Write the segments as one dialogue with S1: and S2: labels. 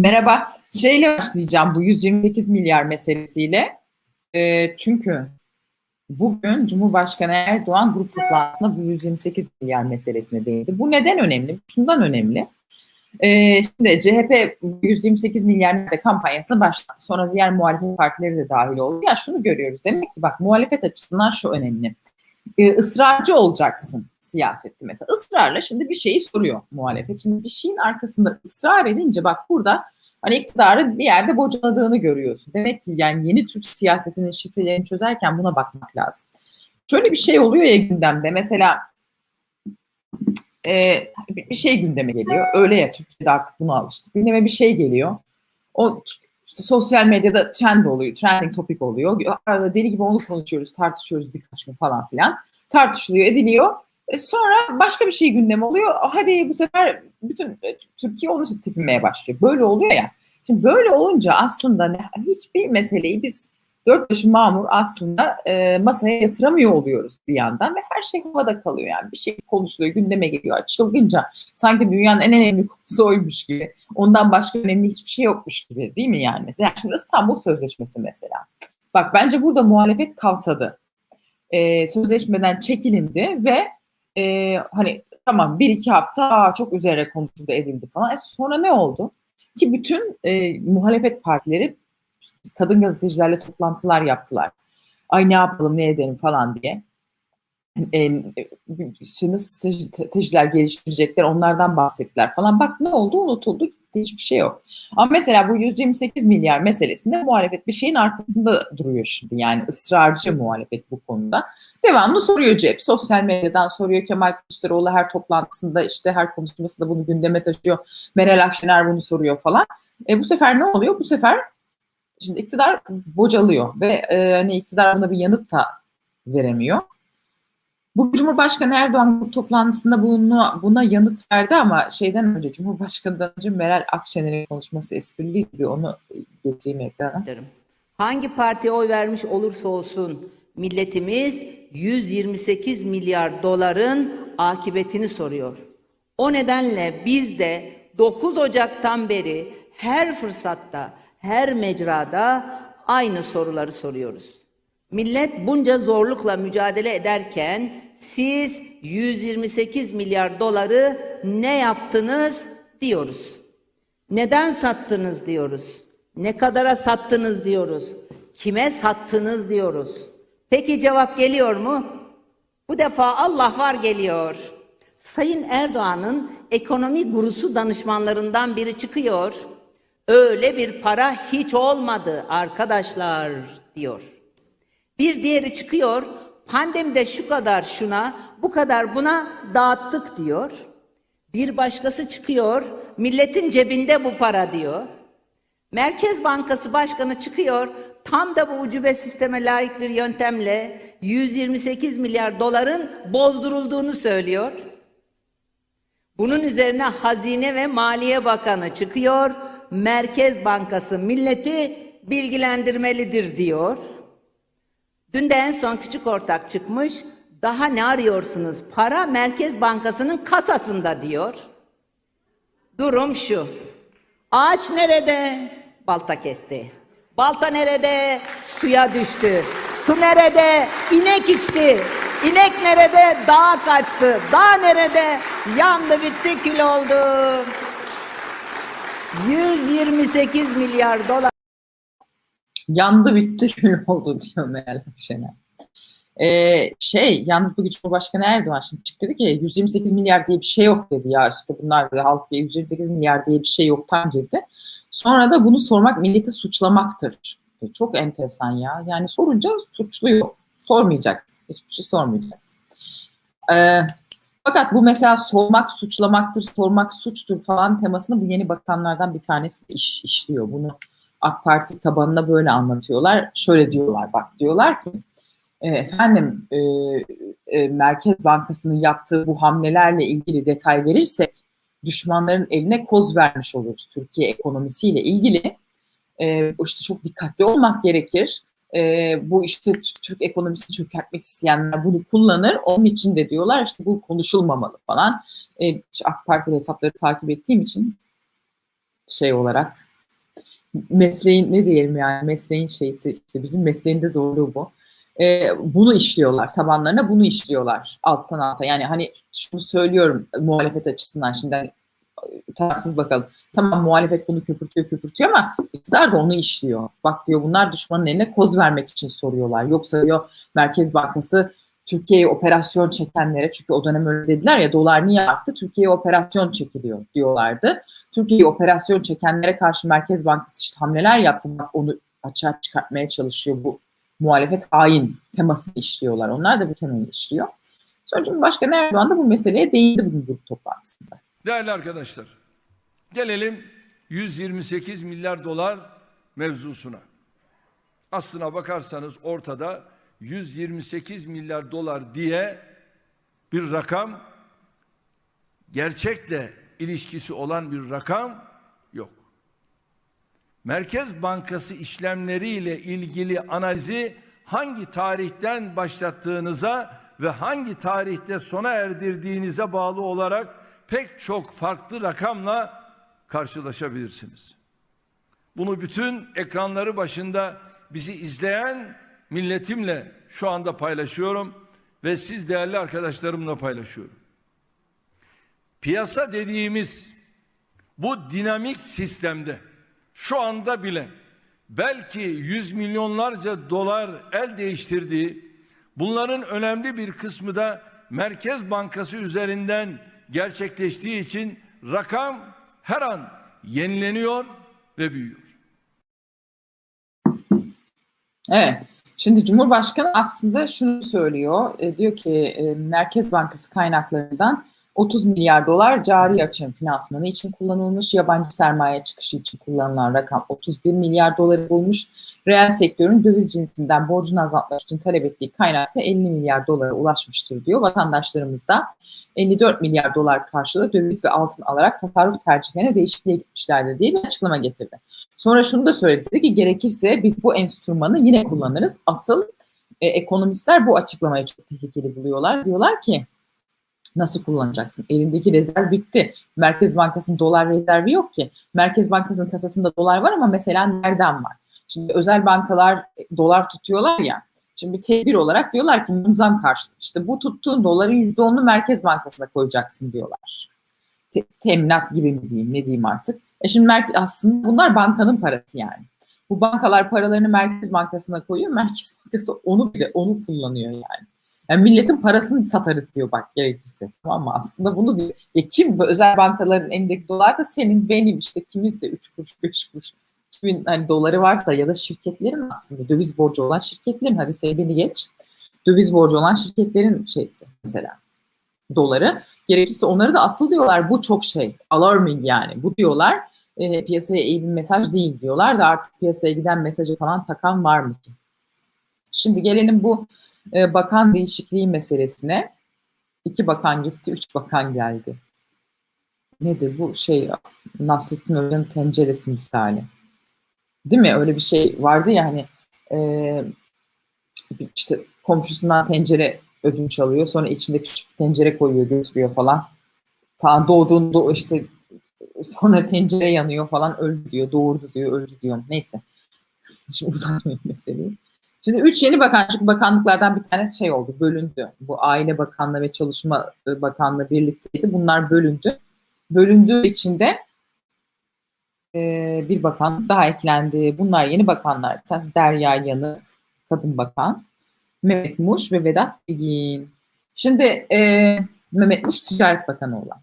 S1: Merhaba. Şeyle başlayacağım bu 128 milyar meselesiyle. Ee, çünkü bugün Cumhurbaşkanı Erdoğan grup toplantısında bu 128 milyar meselesine değindi. Bu neden önemli? Şundan önemli. Ee, şimdi CHP 128 milyar de kampanyasını başlattı. Sonra diğer muhalefet partileri de dahil oldu. Ya şunu görüyoruz. Demek ki bak muhalefet açısından şu önemli. Ee, ısrarcı olacaksın siyasette mesela. Israrla şimdi bir şeyi soruyor muhalefet. Şimdi bir şeyin arkasında ısrar edince bak burada hani iktidarı bir yerde bocaladığını görüyorsun. Demek ki yani yeni Türk siyasetinin şifrelerini çözerken buna bakmak lazım. Şöyle bir şey oluyor ya gündemde mesela e, bir şey gündeme geliyor. Öyle ya Türkiye'de artık buna alıştık. Gündeme bir şey geliyor. O işte sosyal medyada trend oluyor, trending topik oluyor. Arada deli gibi onu konuşuyoruz, tartışıyoruz birkaç gün falan filan. Tartışılıyor, ediliyor. E sonra başka bir şey gündem oluyor. Hadi bu sefer bütün Türkiye onu tepinmeye başlıyor. Böyle oluyor ya. Şimdi böyle olunca aslında hiçbir meseleyi biz dört başı mamur aslında e, masaya yatıramıyor oluyoruz bir yandan ve her şey havada kalıyor yani bir şey konuşuluyor gündeme geliyor çılgınca sanki dünyanın en önemli konusu oymuş gibi ondan başka önemli hiçbir şey yokmuş gibi değil mi yani mesela şimdi İstanbul Sözleşmesi mesela bak bence burada muhalefet kavsadı e, sözleşmeden çekilindi ve e, hani tamam bir iki hafta çok üzerine konuşuldu edildi falan e, sonra ne oldu ki bütün e, muhalefet partileri kadın gazetecilerle toplantılar yaptılar. Ay ne yapalım ne edelim falan diye. E, işte stratejiler geliştirecekler onlardan bahsettiler falan. Bak ne oldu unutuldu gitti hiçbir şey yok. Ama mesela bu 128 milyar meselesinde muhalefet bir şeyin arkasında duruyor şimdi. Yani ısrarcı muhalefet bu konuda. Devamlı soruyor cep. Sosyal medyadan soruyor Kemal Kılıçdaroğlu her toplantısında işte her konuşmasında bunu gündeme taşıyor. Meral Akşener bunu soruyor falan. E, bu sefer ne oluyor? Bu sefer Şimdi iktidar bocalıyor ve e, hani iktidar buna bir yanıt da veremiyor. Bu Cumhurbaşkanı Erdoğan toplantısında buna, buna yanıt verdi ama şeyden önce Cumhurbaşkanı'ndan önce Meral Akşener'in konuşması esprili Onu getireyim ekrana.
S2: Hangi partiye oy vermiş olursa olsun milletimiz 128 milyar doların akıbetini soruyor. O nedenle biz de 9 Ocak'tan beri her fırsatta her mecrada aynı soruları soruyoruz. Millet bunca zorlukla mücadele ederken siz 128 milyar doları ne yaptınız diyoruz. Neden sattınız diyoruz. Ne kadara sattınız diyoruz. Kime sattınız diyoruz. Peki cevap geliyor mu? Bu defa Allah var geliyor. Sayın Erdoğan'ın ekonomi gurusu danışmanlarından biri çıkıyor. Öyle bir para hiç olmadı arkadaşlar diyor. Bir diğeri çıkıyor pandemide şu kadar şuna bu kadar buna dağıttık diyor. Bir başkası çıkıyor milletin cebinde bu para diyor. Merkez Bankası Başkanı çıkıyor tam da bu ucube sisteme layık bir yöntemle 128 milyar doların bozdurulduğunu söylüyor. Bunun üzerine Hazine ve Maliye Bakanı çıkıyor Merkez Bankası milleti bilgilendirmelidir diyor. Dün de en son küçük ortak çıkmış. Daha ne arıyorsunuz? Para Merkez Bankası'nın kasasında diyor. Durum şu. Ağaç nerede? Balta kesti. Balta nerede? Suya düştü. Su nerede? İnek içti. İnek nerede? Dağa kaçtı. Dağ nerede? Yandı bitti kül oldu. 128 milyar dolar.
S1: Yandı bitti kül oldu diyor Meral Akşener. Ee, şey yalnız bugün Cumhurbaşkanı Erdoğan şimdi çıktı dedi ki 128 milyar diye bir şey yok dedi ya işte bunlar da halk 128 milyar diye bir şey yoktan girdi. Sonra da bunu sormak milleti suçlamaktır. E, çok enteresan ya. Yani sorunca suçluyor. Sormayacaksın. Hiçbir şey sormayacaksın. Ee, fakat bu mesela sormak suçlamaktır, sormak suçtur falan temasını bu yeni bakanlardan bir tanesi iş, işliyor. Bunu AK Parti tabanına böyle anlatıyorlar. Şöyle diyorlar bak diyorlar ki e, efendim e, e, Merkez Bankası'nın yaptığı bu hamlelerle ilgili detay verirsek düşmanların eline koz vermiş oluruz Türkiye ekonomisiyle ilgili. E, işte çok dikkatli olmak gerekir e, bu işte Türk ekonomisini çökertmek isteyenler bunu kullanır. Onun için de diyorlar işte bu konuşulmamalı falan. E, işte AK Partili hesapları takip ettiğim için şey olarak mesleğin ne diyelim yani mesleğin şeysi işte bizim mesleğinde zorluğu bu. Ee, bunu işliyorlar tabanlarına bunu işliyorlar alttan alta yani hani şunu söylüyorum muhalefet açısından şimdi hani, tarafsız bakalım. Tamam muhalefet bunu köpürtüyor köpürtüyor ama iktidar da onu işliyor. Bak diyor bunlar düşmanın eline koz vermek için soruyorlar. Yoksa diyor Merkez Bankası Türkiye'ye operasyon çekenlere çünkü o dönem öyle dediler ya dolar niye arttı? Türkiye'ye operasyon çekiliyor diyorlardı. Türkiye'ye operasyon çekenlere karşı Merkez Bankası işte hamleler yaptı. Onu açığa çıkartmaya çalışıyor bu muhalefet hain temasını işliyorlar. Onlar da bu temayı işliyor. Sonra Cumhurbaşkanı Erdoğan da bu meseleye değindi bugün grup toplantısında.
S3: Değerli arkadaşlar, gelelim 128 milyar dolar mevzusuna. Aslına bakarsanız ortada 128 milyar dolar diye bir rakam gerçekle ilişkisi olan bir rakam. Merkez Bankası işlemleriyle ilgili analizi hangi tarihten başlattığınıza ve hangi tarihte sona erdirdiğinize bağlı olarak pek çok farklı rakamla karşılaşabilirsiniz. Bunu bütün ekranları başında bizi izleyen milletimle şu anda paylaşıyorum ve siz değerli arkadaşlarımla paylaşıyorum. Piyasa dediğimiz bu dinamik sistemde şu anda bile belki yüz milyonlarca dolar el değiştirdiği, bunların önemli bir kısmı da Merkez Bankası üzerinden gerçekleştiği için rakam her an yenileniyor ve büyüyor.
S1: Evet. Şimdi Cumhurbaşkanı aslında şunu söylüyor. E, diyor ki e, Merkez Bankası kaynaklarından 30 milyar dolar cari açığın finansmanı için kullanılmış. Yabancı sermaye çıkışı için kullanılan rakam 31 milyar doları bulmuş. Reel sektörün döviz cinsinden borcunu azaltmak için talep ettiği kaynakta 50 milyar dolara ulaşmıştır diyor. Vatandaşlarımız da 54 milyar dolar karşılığı döviz ve altın alarak tasarruf tercihlerine değişikliğe gitmişlerdir diye bir açıklama getirdi. Sonra şunu da söyledi ki gerekirse biz bu enstrümanı yine kullanırız. Asıl e, ekonomistler bu açıklamayı çok tehlikeli buluyorlar. Diyorlar ki nasıl kullanacaksın? Elindeki rezerv bitti. Merkez Bankası'nın dolar rezervi yok ki. Merkez Bankası'nın kasasında dolar var ama mesela nereden var? Şimdi özel bankalar e, dolar tutuyorlar ya. Şimdi bir tedbir olarak diyorlar ki münzam karşılık. İşte bu tuttuğun doların %10'unu Merkez Bankası'na koyacaksın diyorlar. Te- teminat gibi mi diyeyim ne diyeyim artık. E şimdi aslında bunlar bankanın parası yani. Bu bankalar paralarını Merkez Bankası'na koyuyor. Merkez Bankası onu bile onu kullanıyor yani. Yani milletin parasını satarız diyor bak gerekirse. Tamam mı? Aslında bunu diyor. Ya kim bu özel bankaların elindeki dolar da senin benim işte kiminse 3 kuruş 5 kuruş kimin hani doları varsa ya da şirketlerin aslında döviz borcu olan şirketlerin hadi sevbeni geç. Döviz borcu olan şirketlerin şeysi mesela doları. Gerekirse onları da asıl diyorlar bu çok şey alarming yani. Bu diyorlar e, piyasaya iyi bir mesaj değil diyorlar da artık piyasaya giden mesajı falan takan var mı ki? Şimdi gelelim bu e, bakan değişikliği meselesine. İki bakan gitti, üç bakan geldi. Nedir bu şey Nasrettin Hoca'nın tenceresi misali. Değil mi? Öyle bir şey vardı ya hani e, işte komşusundan tencere ödünç alıyor. Sonra içinde küçük bir tencere koyuyor, götürüyor falan. Ta doğduğunda işte sonra tencere yanıyor falan öldü diyor. Doğurdu diyor, öldü diyor. Neyse. Şimdi uzatmayayım meseleyi. Şimdi üç yeni bakan, çünkü bakanlıklardan bir tanesi şey oldu, bölündü. Bu Aile Bakanlığı ve Çalışma Bakanlığı birlikteydi. Bunlar bölündü. Bölündüğü için de e, bir bakan daha eklendi. Bunlar yeni bakanlar. Bir tanesi Derya Yanı, kadın bakan. Mehmet Muş ve Vedat Bilgin. Şimdi e, Mehmet Muş Ticaret Bakanı olan.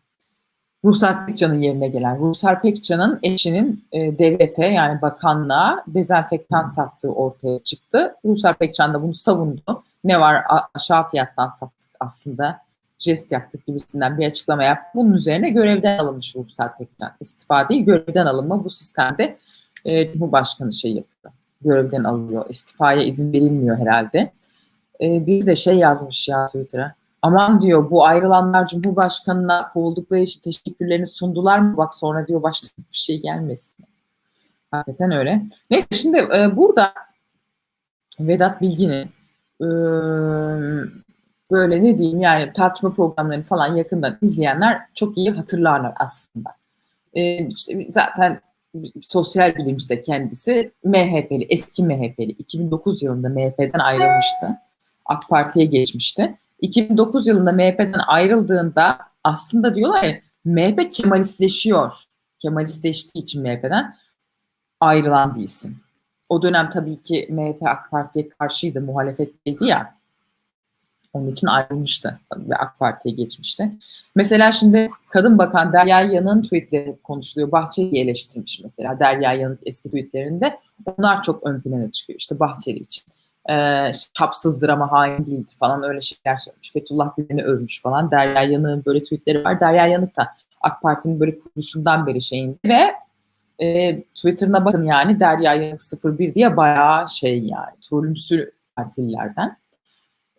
S1: Ruhsar Pekcan'ın yerine gelen. Ruhsar Pekcan'ın eşinin e, devlete yani bakanlığa dezenfektan sattığı ortaya çıktı. Ruhsar Pekcan da bunu savundu. Ne var aşağı fiyattan sattık aslında jest yaptık gibisinden bir açıklama yaptı. Bunun üzerine görevden alınmış Ruhsar Pekcan. İstifa değil görevden alınma bu sistemde e, Cumhurbaşkanı şey yapıyor. Görevden alıyor. İstifaya izin verilmiyor herhalde. E, bir de şey yazmış ya Twitter'a. Aman diyor bu ayrılanlar Cumhurbaşkanı'na kovuldukları için teşekkürlerini sundular mı? Bak sonra diyor başta bir şey gelmesin. Hakikaten öyle. Neyse şimdi e, burada Vedat Bilgin'in e, böyle ne diyeyim yani tartışma programlarını falan yakından izleyenler çok iyi hatırlarlar aslında. E, işte zaten sosyal bilimci de kendisi MHP'li, eski MHP'li. 2009 yılında MHP'den ayrılmıştı. AK Parti'ye geçmişti. 2009 yılında MHP'den ayrıldığında aslında diyorlar ya MHP Kemalistleşiyor. Kemalistleştiği için MHP'den ayrılan bir isim. O dönem tabii ki MHP AK Parti'ye karşıydı, muhalefetteydi ya. Onun için ayrılmıştı ve AK Parti'ye geçmişti. Mesela şimdi Kadın Bakan Derya Yanık'ın tweetleri konuşuluyor. Bahçeli'yi eleştirmiş mesela Derya Yanık eski tweetlerinde. Onlar çok ön plana çıkıyor. İşte Bahçeli için. Ee, çapsızdır ama hain değildir falan öyle şeyler söylemiş. Fethullah Gülen'i övmüş falan. Derya Yanık'ın böyle tweetleri var. Derya Yanık da AK Parti'nin böyle kuruluşundan beri şeyinde ve e, Twitter'ına bakın yani Derya Yanık 01 diye bayağı şey yani trollümsü partililerden.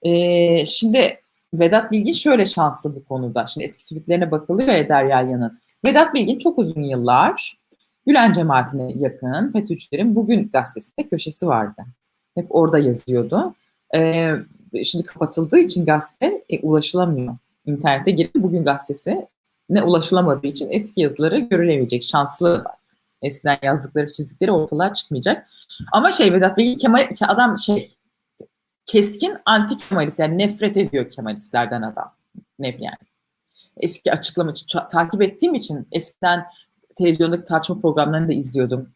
S1: E, şimdi Vedat Bilgin şöyle şanslı bu konuda. Şimdi eski tweetlerine bakılıyor ya Derya Yanık. Vedat Bilgin çok uzun yıllar Gülen cemaatine yakın FETÖ'cülerin Bugün gazetesinde köşesi vardı. Hep orada yazıyordu. E, şimdi kapatıldığı için gazete e, ulaşılamıyor. İnternete girip Bugün gazetesi ne ulaşılamadığı için eski yazıları görülemeyecek şanslı. Eskiden yazdıkları çizdikleri ortalığa çıkmayacak. Ama şey Vedat Bilgin Kemal, adam şey keskin anti Kemalist yani nefret ediyor Kemalistlerden adam. Nef yani. Eski açıklama takip ettiğim için eskiden televizyondaki tartışma programlarını da izliyordum.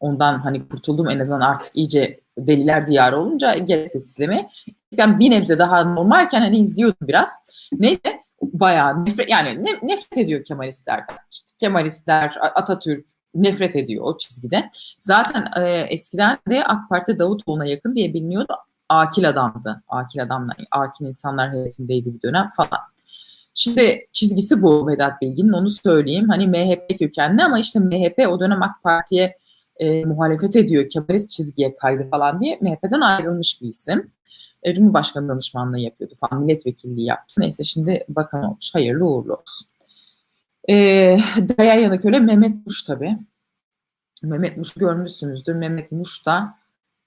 S1: Ondan hani kurtuldum en azından artık iyice deliler diyarı olunca gerek yok izlemeye. Eskiden bir nebze daha normalken hani izliyordum biraz. Neyse bayağı nefret yani ne, nefret ediyor Kemalistlerden. İşte Kemalistler, Atatürk nefret ediyor o çizgide. Zaten e, eskiden de AK Parti Davutoğlu'na yakın diye biliniyordu. Akil adamdı. Akil adamlar, akil insanlar heyetindeydi bir dönem falan. Şimdi çizgisi bu Vedat Bilgin'in onu söyleyeyim. Hani MHP kökenli ama işte MHP o dönem AK Parti'ye e, muhalefet ediyor. Kemalist çizgiye kaydı falan diye MHP'den ayrılmış bir isim. E, Cumhurbaşkanı danışmanlığı yapıyordu falan. Milletvekilliği yaptı. Neyse şimdi bakan olmuş. Hayırlı uğurlu olsun. E, Derya Yanık öyle Mehmet Muş tabii. Mehmet Muş'u görmüşsünüzdür. Mehmet Muş da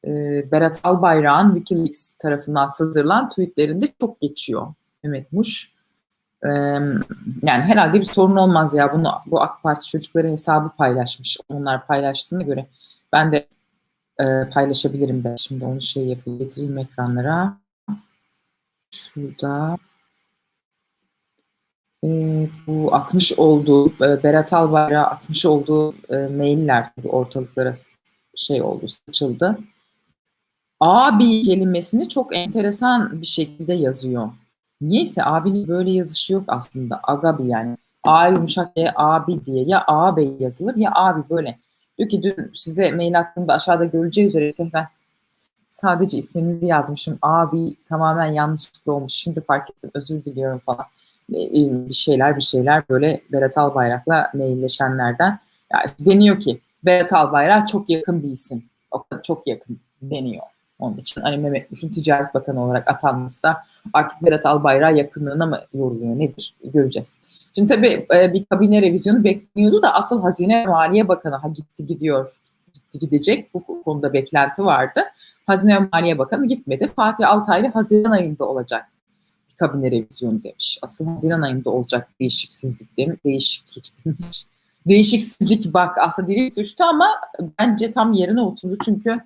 S1: e, Berat Albayrak'ın Wikileaks tarafından sızdırılan tweetlerinde çok geçiyor. Mehmet Muş. Yani herhalde bir sorun olmaz ya. Bunu bu AK Parti çocukları hesabı paylaşmış. Onlar paylaştığına göre ben de e, paylaşabilirim ben. Şimdi onu şey yapayım. Getireyim ekranlara. Şurada e, bu atmış olduğu e, Berat Albayrak'a atmış olduğu e, mailler ortalıklara şey oldu, saçıldı. Abi kelimesini çok enteresan bir şekilde yazıyor. Niyeyse abinin böyle yazışı yok aslında. Agabi yani. A yumuşak E abi diye ya ağabey yazılır ya abi böyle. Diyor ki dün size mail attığımda aşağıda görüleceği üzere ben sadece isminizi yazmışım. Abi tamamen yanlışlıkla olmuş. Şimdi fark ettim özür diliyorum falan. Bir şeyler bir şeyler böyle Berat Albayrak'la mailleşenlerden. Yani deniyor ki Berat Albayrak çok yakın bir isim. O kadar çok yakın deniyor. Onun için hani Mehmet Muş'un Ticaret Bakanı olarak atanması da artık Berat Albayrak yakınlığına mı yoruluyor nedir göreceğiz. Şimdi tabii bir kabine revizyonu bekleniyordu da asıl Hazine Maliye Bakanı ha gitti gidiyor, gitti gidecek bu konuda beklenti vardı. Hazine Maliye Bakanı gitmedi. Fatih Altaylı Haziran ayında olacak bir kabine revizyonu demiş. Asıl Haziran ayında olacak değişiksizlik demiş. Değişiklik demiş. Değişiksizlik bak aslında dili suçtu ama bence tam yerine oturdu çünkü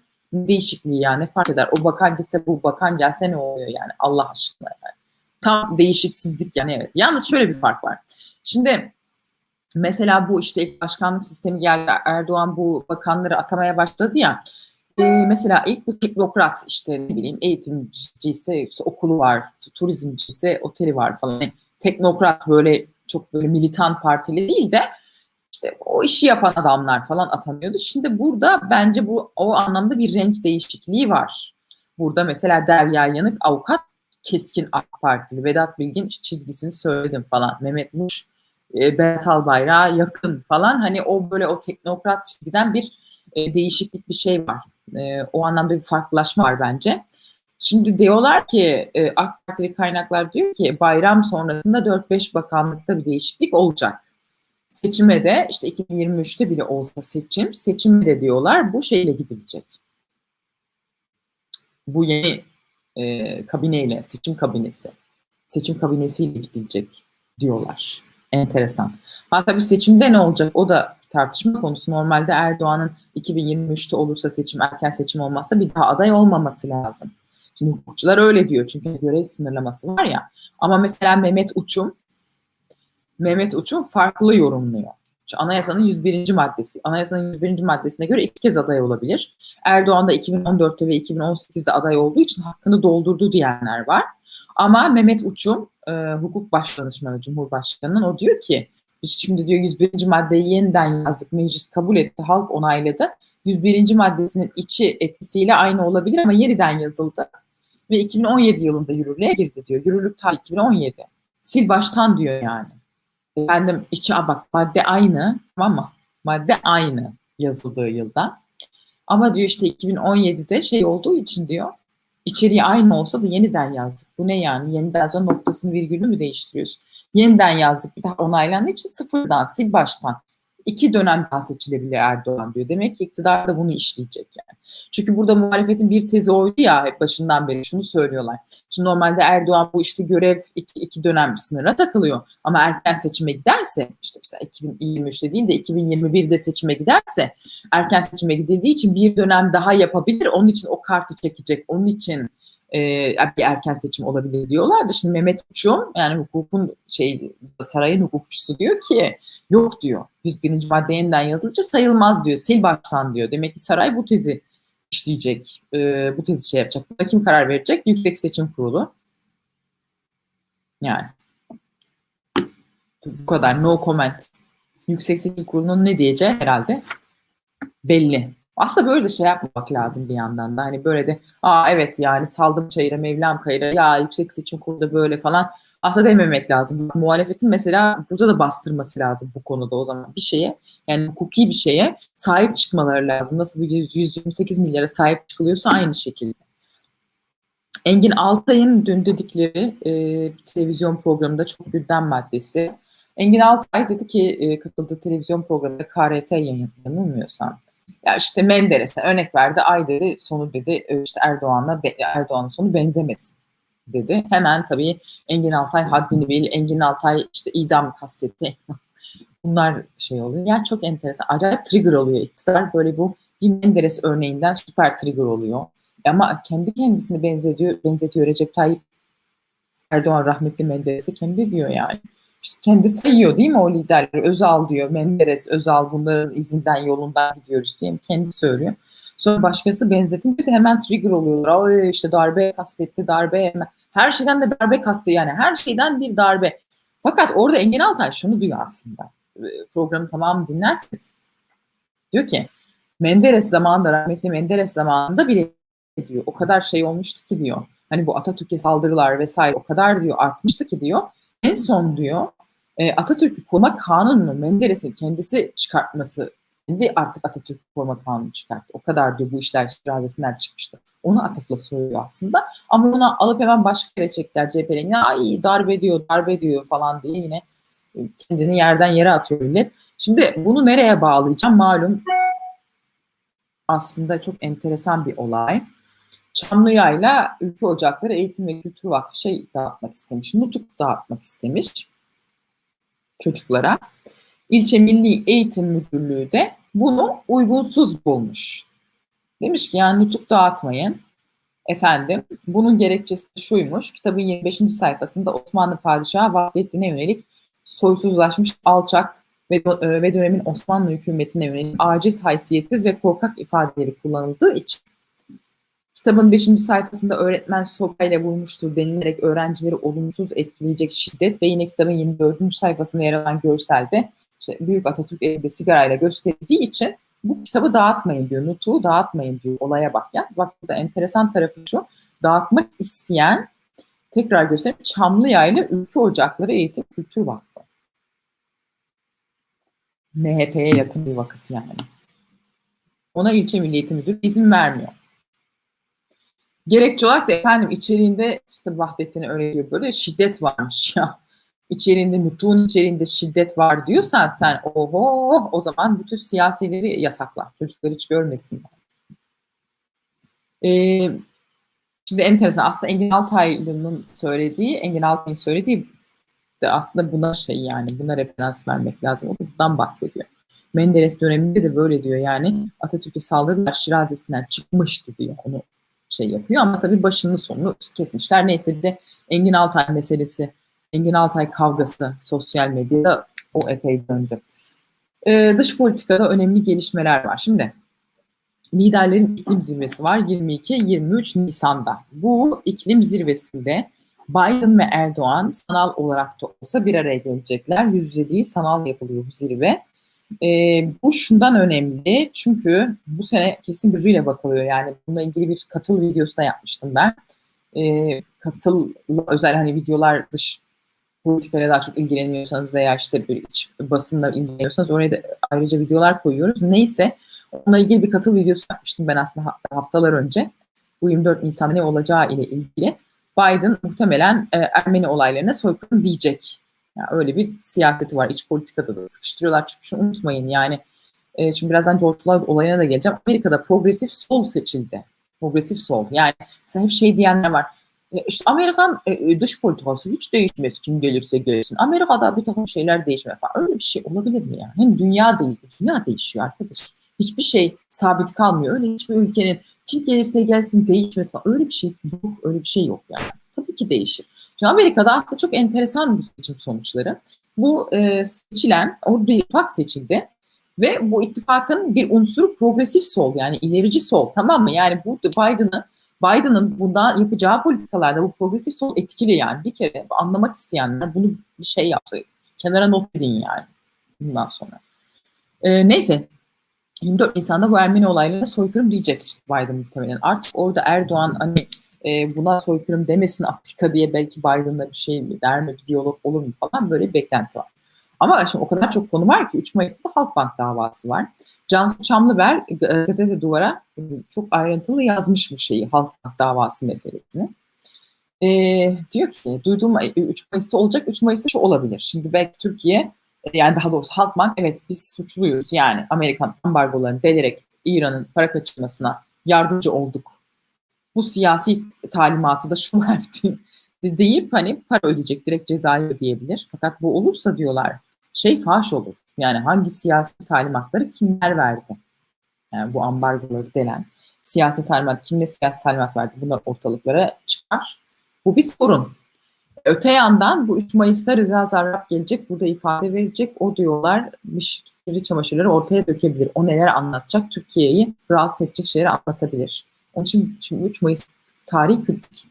S1: değişikliği yani fark eder. O bakan gitse bu bakan gelse ne oluyor yani Allah aşkına yani. Tam değişiksizlik yani evet. Yalnız şöyle bir fark var. Şimdi mesela bu işte başkanlık sistemi geldi Erdoğan bu bakanları atamaya başladı ya. E, mesela ilk bu teknokrat işte ne bileyim eğitimci ise işte okulu var, turizmci ise oteli var falan. Yani teknokrat böyle çok böyle militan partili değil de işte o işi yapan adamlar falan atanıyordu. Şimdi burada bence bu o anlamda bir renk değişikliği var. Burada mesela Derya Yanık avukat keskin AK Partili. Vedat Bilgin çizgisini söyledim falan. Mehmet Muş, e, Berat Albayrak'a yakın falan. Hani o böyle o teknokrat çizgiden bir e, değişiklik bir şey var. E, o anlamda bir farklılaşma var bence. Şimdi diyorlar ki e, AK Partili kaynaklar diyor ki bayram sonrasında 4-5 bakanlıkta bir değişiklik olacak. Seçime de işte 2023'te bile olsa seçim, seçime de diyorlar bu şeyle gidilecek. Bu yeni e, kabineyle, seçim kabinesi, seçim kabinesiyle gidilecek diyorlar. Enteresan. Hatta bir seçimde ne olacak o da tartışma konusu. Normalde Erdoğan'ın 2023'te olursa seçim, erken seçim olmazsa bir daha aday olmaması lazım. Şimdi hukukçular öyle diyor çünkü görev sınırlaması var ya. Ama mesela Mehmet Uçum, Mehmet Uçum farklı yorumluyor. Şu anayasanın 101. maddesi. Anayasanın 101. maddesine göre iki kez aday olabilir. Erdoğan da 2014'te ve 2018'de aday olduğu için hakkını doldurdu diyenler var. Ama Mehmet Uçum, e, hukuk başdanışmanı Cumhurbaşkanı'nın o diyor ki biz şimdi diyor 101. maddeyi yeniden yazdık, meclis kabul etti, halk onayladı. 101. maddesinin içi etkisiyle aynı olabilir ama yeniden yazıldı. Ve 2017 yılında yürürlüğe girdi diyor. Yürürlük tarihi 2017. Sil baştan diyor yani. Efendim içi bak madde aynı tamam mı? Madde aynı yazıldığı yılda. Ama diyor işte 2017'de şey olduğu için diyor içeriği aynı olsa da yeniden yazdık. Bu ne yani? Yeniden yazan noktasını virgülünü mü değiştiriyoruz? Yeniden yazdık bir daha onaylandığı için sıfırdan sil baştan. İki dönem daha seçilebilir Erdoğan diyor. Demek ki iktidar da bunu işleyecek yani. Çünkü burada muhalefetin bir tezi oydu ya hep başından beri şunu söylüyorlar. Şimdi normalde Erdoğan bu işte görev iki, iki dönem sınırına takılıyor. Ama erken seçime giderse işte mesela 2023'te değil de 2021'de seçime giderse erken seçime gidildiği için bir dönem daha yapabilir. Onun için o kartı çekecek. Onun için e, bir erken seçim olabilir diyorlardı. Şimdi Mehmet Uçum yani hukukun şey sarayın hukukçusu diyor ki yok diyor. 101. madde yeniden yazılınca sayılmaz diyor. Sil baştan diyor. Demek ki saray bu tezi işleyecek. E, bu tezi şey yapacak. Buna kim karar verecek? Yüksek Seçim Kurulu. Yani. Bu kadar. No comment. Yüksek Seçim Kurulu'nun ne diyeceği herhalde belli. Aslında böyle de şey yapmamak lazım bir yandan da. Hani böyle de aa evet yani saldım çayıra Mevlam kayıra ya yüksek seçim kurulu böyle falan. Aslında dememek lazım. Muhalefetin mesela burada da bastırması lazım bu konuda o zaman bir şeye. Yani hukuki bir şeye sahip çıkmaları lazım. Nasıl bu 128 milyara sahip çıkılıyorsa aynı şekilde. Engin Altay'ın dün dedikleri e, televizyon programında çok gündem maddesi. Engin Altay dedi ki e, katıldığı televizyon programında KRT yayınlanılmıyorsam ya işte Menderes'e örnek verdi. Ay dedi sonu dedi işte Erdoğan'la Erdoğan'ın sonu benzemesin dedi. Hemen tabii Engin Altay haddini bil. Engin Altay işte idam kastetti. Bunlar şey oluyor. Yani çok enteresan. Acayip trigger oluyor iktidar. Böyle bu bir Menderes örneğinden süper trigger oluyor. Ama kendi kendisini benzetiyor, benzetiyor Recep Tayyip Erdoğan rahmetli Menderes'e kendi diyor yani. İşte kendi sayıyor değil mi o liderleri? Özal diyor, Menderes, Özal bunların izinden yolundan gidiyoruz diye kendi söylüyor. Sonra başkası benzetince de hemen trigger oluyorlar. Ay işte darbe kastetti, darbe her şeyden de darbe kastı yani her şeyden bir darbe. Fakat orada Engin Altay şunu diyor aslında. Programı tamamı dinlerseniz. Diyor ki Menderes zamanında, rahmetli Menderes zamanında bile diyor. O kadar şey olmuştu ki diyor. Hani bu Atatürk'e saldırılar vesaire o kadar diyor artmıştı ki diyor. En son diyor Atatürk'ü koruma kanununu Menderes'in kendisi çıkartması kendi artık Atatürk koruma kanunu çıkarttı. O kadar diyor bu işler iradesinden çıkmıştı. Onu atıfla söylüyor aslında. Ama ona alıp hemen başka yere çektiler CHP'nin. Ay darbe diyor, darbe diyor falan diye yine kendini yerden yere atıyor millet. Şimdi bunu nereye bağlayacağım? Malum aslında çok enteresan bir olay. Çamlıya'yla Ülke Ocakları Eğitim ve Kültür Vakfı şey dağıtmak istemiş. Nutuk dağıtmak istemiş çocuklara. İlçe Milli Eğitim Müdürlüğü de bunu uygunsuz bulmuş. Demiş ki yani nutuk dağıtmayın. Efendim bunun gerekçesi şuymuş. Kitabın 25. sayfasında Osmanlı Padişahı Vahdettin'e yönelik soysuzlaşmış, alçak ve, ve dönemin Osmanlı hükümetine yönelik aciz, haysiyetsiz ve korkak ifadeleri kullanıldığı için Kitabın 5. sayfasında öğretmen sopayla vurmuştur denilerek öğrencileri olumsuz etkileyecek şiddet ve yine kitabın 24. sayfasında yer alan görselde işte Büyük Atatürk elinde sigarayla gösterildiği için bu kitabı dağıtmayın diyor. Nutuğu dağıtmayın diyor. Olaya bak ya. Bak burada enteresan tarafı şu. Dağıtmak isteyen tekrar göstereyim. Çamlıyayla Ülke Ocakları Eğitim Kültür Vakfı. MHP'ye yakın bir vakıf yani. Ona ilçe Milli Müdürü izin vermiyor. Gerekçe olarak da efendim içeriğinde işte Vahdettin'e öyle diyor böyle şiddet varmış ya. İçeriğinde, nutuğun içeriğinde şiddet var diyorsan sen oho o zaman bütün siyasileri yasakla. Çocuklar hiç görmesinler. Ee, şimdi enteresan aslında Engin Altaylı'nın söylediği, Engin Altay'ın söylediği de aslında buna şey yani buna referans vermek lazım. O bundan bahsediyor. Menderes döneminde de böyle diyor yani Atatürk'e saldırılar Şirazesi'nden çıkmıştı diyor. Onu şey yapıyor ama tabii başını sonunu kesmişler. Neyse bir de Engin Altay meselesi, Engin Altay kavgası sosyal medyada o epey döndü. Ee, dış politikada önemli gelişmeler var. Şimdi liderlerin iklim zirvesi var 22-23 Nisan'da. Bu iklim zirvesinde Biden ve Erdoğan sanal olarak da olsa bir araya gelecekler. Yüz yüze değil sanal yapılıyor bu zirve. Ee, bu şundan önemli çünkü bu sene kesin gözüyle bakılıyor. Yani bununla ilgili bir katıl videosu da yapmıştım ben. Ee, katıl özel hani videolar dış politikayla daha çok ilgileniyorsanız veya işte bir iç basınla ilgileniyorsanız oraya da ayrıca videolar koyuyoruz. Neyse onunla ilgili bir katıl videosu yapmıştım ben aslında haftalar önce. Bu 24 Nisan'da ne olacağı ile ilgili. Biden muhtemelen e, Ermeni olaylarına soykırım diyecek. Yani öyle bir siyaseti var. İç politikada da sıkıştırıyorlar. Çünkü şunu unutmayın yani e, şimdi birazdan George Floyd olayına da geleceğim. Amerika'da progresif sol seçildi. Progresif sol. Yani mesela hep şey diyenler var. E, işte Amerikan e, dış politikası hiç değişmez kim gelirse gelsin. Amerika'da bir takım şeyler değişmiyor falan. Öyle bir şey olabilir mi yani? Hem dünya değil. Dünya değişiyor arkadaş. Hiçbir şey sabit kalmıyor. Öyle hiçbir ülkenin kim gelirse gelsin değişmez falan. Öyle bir şey yok. Öyle bir şey yok yani. Tabii ki değişir. Şimdi Amerika'da aslında çok enteresan bir seçim sonuçları. Bu e, seçilen, orada ittifak seçildi ve bu ittifakın bir unsuru progresif sol yani ilerici sol tamam mı? Yani burada Biden'ın Biden'ın bundan yapacağı politikalarda bu progresif sol etkili yani. Bir kere anlamak isteyenler bunu bir şey yaptı. Kenara not edin yani bundan sonra. E, neyse 24 Nisan'da bu Ermeni olaylarına soykırım diyecek işte Biden muhtemelen. Artık orada Erdoğan hani e, buna soykırım demesin Afrika diye belki Biden'la bir şey mi der mi, bir diyalog olur mu falan böyle bir beklenti var. Ama şimdi o kadar çok konu var ki 3 Mayıs'ta Halkbank davası var. Cansu Çamlıber gazete duvara çok ayrıntılı yazmış bu şeyi Halkbank davası meselesini. E, diyor ki duyduğum 3 Mayıs'ta olacak 3 Mayıs'ta şu olabilir. Şimdi belki Türkiye yani daha doğrusu Halkbank evet biz suçluyuz yani Amerikan ambargolarını delerek İran'ın para kaçırmasına yardımcı olduk. Bu siyasi talimatı da şu verdi deyip hani para ödeyecek direkt cezayı ödeyebilir. Fakat bu olursa diyorlar şey faş olur. Yani hangi siyasi talimatları kimler verdi? Yani bu ambargoları delen siyasi talimat kimle siyasi talimat verdi? Bunlar ortalıklara çıkar. Bu bir sorun. Öte yandan bu 3 Mayıs'ta Rıza Zarrab gelecek, burada ifade verecek. O diyorlar kirli çamaşırları ortaya dökebilir. O neler anlatacak? Türkiye'yi rahatsız edecek şeyleri anlatabilir. Onun için şimdi 3 Mayıs tarihi kritik.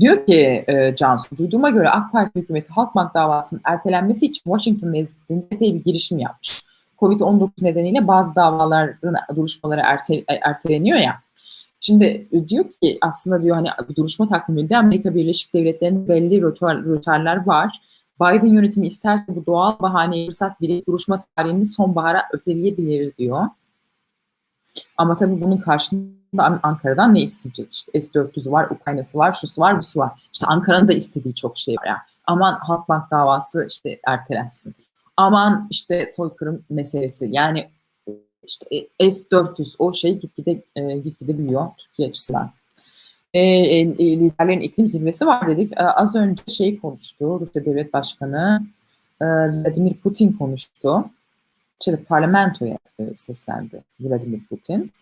S1: Diyor ki e, Cansu, duyduğuma göre AK Parti hükümeti Halkbank davasının ertelenmesi için Washington nezdinde epey bir girişim yapmış. Covid-19 nedeniyle bazı davaların duruşmaları erte, erteleniyor ya. Şimdi diyor ki aslında diyor hani duruşma takviminde Amerika Birleşik Devletleri'nin belli rötarlar var. Biden yönetimi isterse bu doğal bahaneyi fırsat bilip duruşma tarihini sonbahara öteleyebilir diyor. Ama tabii bunun karşılığında Ankara'dan ne isteyecek? İşte S-400'ü var, Ukrayna'sı var, şusu var, busu var. İşte Ankara'nın da istediği çok şey var. Yani. Aman Halkbank davası işte ertelensin. Aman işte soykırım meselesi. Yani işte S-400 o şey gitgide e, gitgide büyüyor Türkiye açısından. E, e, liderlerin iklim zirvesi var dedik. E, az önce şey konuştu. Rusya Devlet Başkanı e, Vladimir Putin konuştu. İşte parlamentoya e, seslendi Vladimir Putin.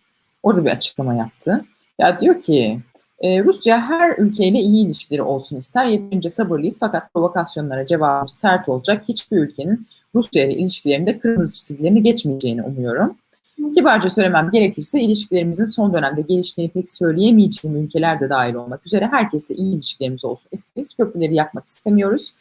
S1: Orada bir açıklama yaptı. Ya diyor ki e, Rusya her ülkeyle iyi ilişkileri olsun ister. Yeterince sabırlıyız fakat provokasyonlara cevabımız sert olacak. Hiçbir ülkenin Rusya ile ilişkilerinde kırmızı çizgilerini geçmeyeceğini umuyorum. Kibarca söylemem gerekirse ilişkilerimizin son dönemde geliştiğini pek söyleyemeyeceğim ülkeler de dahil olmak üzere herkesle iyi ilişkilerimiz olsun isteriz. Köprüleri yakmak istemiyoruz.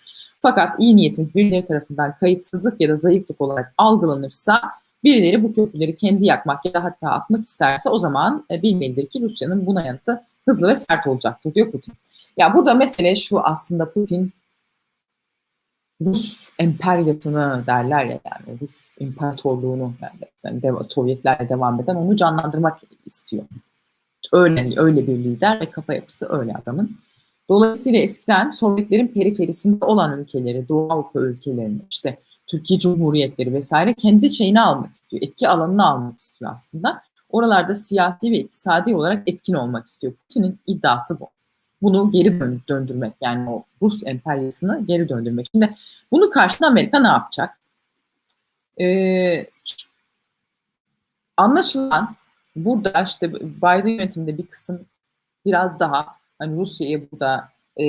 S1: Fakat iyi niyetimiz birileri tarafından kayıtsızlık ya da zayıflık olarak algılanırsa birileri bu köprüleri kendi yakmak ya da hatta atmak isterse o zaman e, bilmelidir ki Rusya'nın buna yanıtı hızlı ve sert olacaktır diyor Putin. Ya burada mesele şu aslında Putin Rus emperyasını derler ya yani Rus imparatorluğunu yani, yani Sovyetlerle devam eden onu canlandırmak istiyor. Öyle öyle bir lider ve kafa yapısı öyle adamın. Dolayısıyla eskiden Sovyetlerin periferisinde olan ülkeleri, Doğu Avrupa ülkelerini, işte Türkiye Cumhuriyetleri vesaire kendi şeyini almak istiyor. Etki alanını almak istiyor aslında. Oralarda siyasi ve iktisadi olarak etkin olmak istiyor. Putin'in iddiası bu. Bunu geri döndürmek yani o Rus emperyasını geri döndürmek. Şimdi bunun karşısında Amerika ne yapacak? Ee, anlaşılan burada işte Biden yönetiminde bir kısım biraz daha hani Rusya'yı burada e,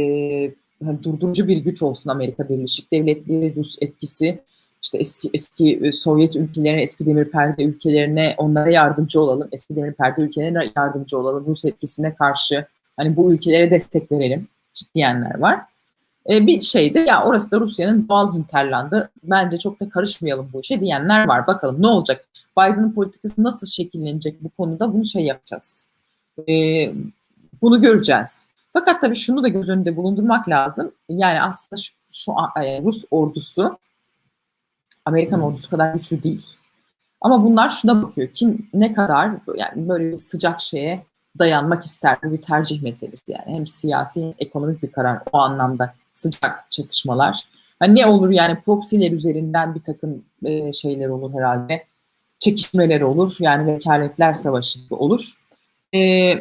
S1: hani durdurucu bir güç olsun Amerika Birleşik Devletleri, Rus etkisi, işte eski eski e, Sovyet ülkelerine, eski demir perde ülkelerine onlara yardımcı olalım, eski demir perde ülkelerine yardımcı olalım, Rus etkisine karşı hani bu ülkelere destek verelim diyenler var. E, bir şey de ya orası da Rusya'nın doğal hinterlandı. Bence çok da karışmayalım bu işe diyenler var. Bakalım ne olacak? Biden'ın politikası nasıl şekillenecek bu konuda bunu şey yapacağız. E, bunu göreceğiz. Fakat tabii şunu da göz önünde bulundurmak lazım. Yani aslında şu, şu e, Rus ordusu Amerikan ordusu kadar güçlü değil. Ama bunlar şuna bakıyor. Kim ne kadar yani böyle bir sıcak şeye dayanmak ister. Bu bir tercih meselesi yani. Hem siyasi hem ekonomik bir karar o anlamda sıcak çatışmalar. Hani ne olur yani proxy'ler üzerinden bir takım e, şeyler olur herhalde. Çekişmeler olur. Yani vekaletler savaşı olur. E,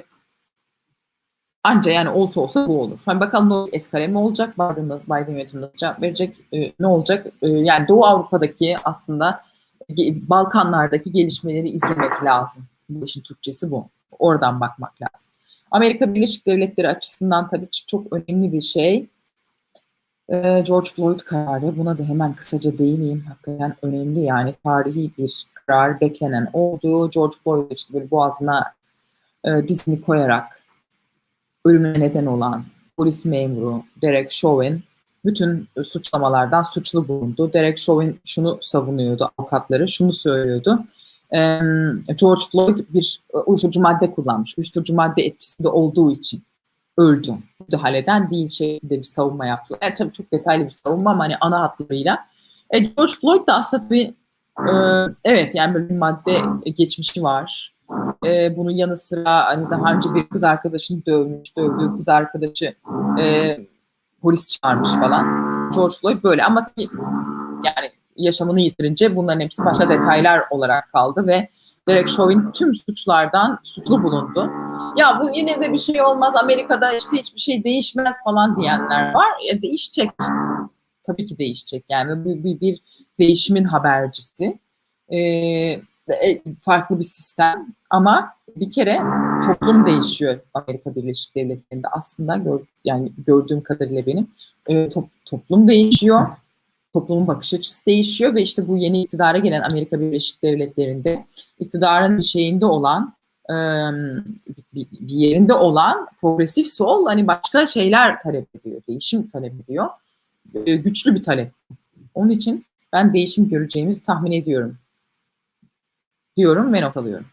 S1: anca yani olsa olsa bu olur. Hani bakalım ne olur, eskale mi olacak? Biden, Biden yönetimi cevap verecek? E, ne olacak? E, yani Doğu Avrupa'daki aslında Balkanlardaki gelişmeleri izlemek lazım. Bu Türkçesi bu. Oradan bakmak lazım. Amerika Birleşik Devletleri açısından tabii çok önemli bir şey. Ee, George Floyd kararı. Buna da hemen kısaca değineyim. Hakikaten önemli yani tarihi bir karar beklenen oldu. George Floyd işte böyle boğazına e, dizini koyarak ölümüne neden olan polis memuru Derek Chauvin bütün suçlamalardan suçlu bulundu. Derek Chauvin şunu savunuyordu avukatları, şunu söylüyordu. George Floyd bir uyuşturucu madde kullanmış. Uyuşturucu madde etkisinde olduğu için öldü. Müdahaleden değil şeklinde bir savunma yaptı. Yani tabii çok detaylı bir savunma ama hani ana hatlarıyla. E, George Floyd da aslında bir e, evet yani böyle bir madde geçmişi var. E, bunun yanı sıra hani daha önce bir kız arkadaşını dövmüş, dövdüğü kız arkadaşı e, polis çağırmış falan. George Floyd böyle ama tabii yani yaşamını yitirince bunların hepsi başka detaylar olarak kaldı ve Derek Chauvin tüm suçlardan suçlu bulundu. Ya bu yine de bir şey olmaz Amerika'da işte hiçbir şey değişmez falan diyenler var. Ya değişecek. Tabii ki değişecek. Yani bir, bir, bir değişimin habercisi. Ee, farklı bir sistem ama bir kere toplum değişiyor Amerika Birleşik Devletleri'nde aslında gör, yani gördüğüm kadarıyla benim e, to, toplum değişiyor toplumun bakış açısı değişiyor ve işte bu yeni iktidara gelen Amerika Birleşik Devletleri'nde iktidarın bir şeyinde olan bir yerinde olan progresif sol hani başka şeyler talep ediyor, değişim talep ediyor. Güçlü bir talep. Onun için ben değişim göreceğimizi tahmin ediyorum. Diyorum ve not alıyorum.